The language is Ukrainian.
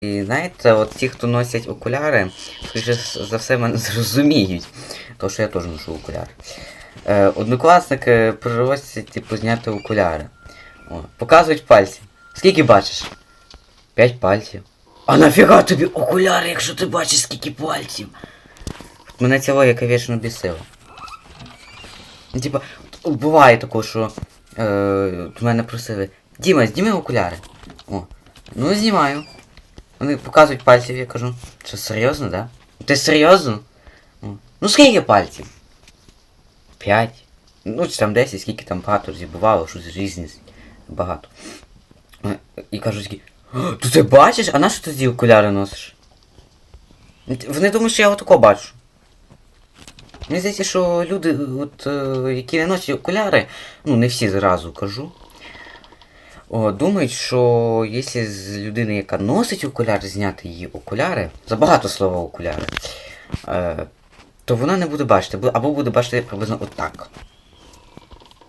І знаєте, от ті, хто носять окуляри, скоріше за все мене зрозуміють. Тому що я теж ношу окуляри. Е, однокласники просять типу зняти окуляри. О, показують пальці. Скільки бачиш? П'ять пальців. А нафіга тобі окуляри, якщо ти бачиш скільки пальців? От мене ця логіка вічно бісила. Ну, Типа, буває таке, що е, мене просили. Діма, зніми окуляри. О, ну знімаю. Вони показують пальців, я кажу. Що серйозно, да? Ти серйозно? Ну скільки пальців? П'ять. Ну чи там десять, скільки там багато разів бувало, щось різні. Багато. І кажуть такі. «О, То ти бачиш? А на що ти ті окуляри носиш? Вони думають, що я отако бачу. Мені здається, що люди, от, е, які не носять окуляри, ну не всі зразу кажу. О, думають, що якщо з людини, яка носить окуляри, зняти її окуляри, забагато слова окуляри, е, то вона не буде бачити, або буде бачити приблизно отак.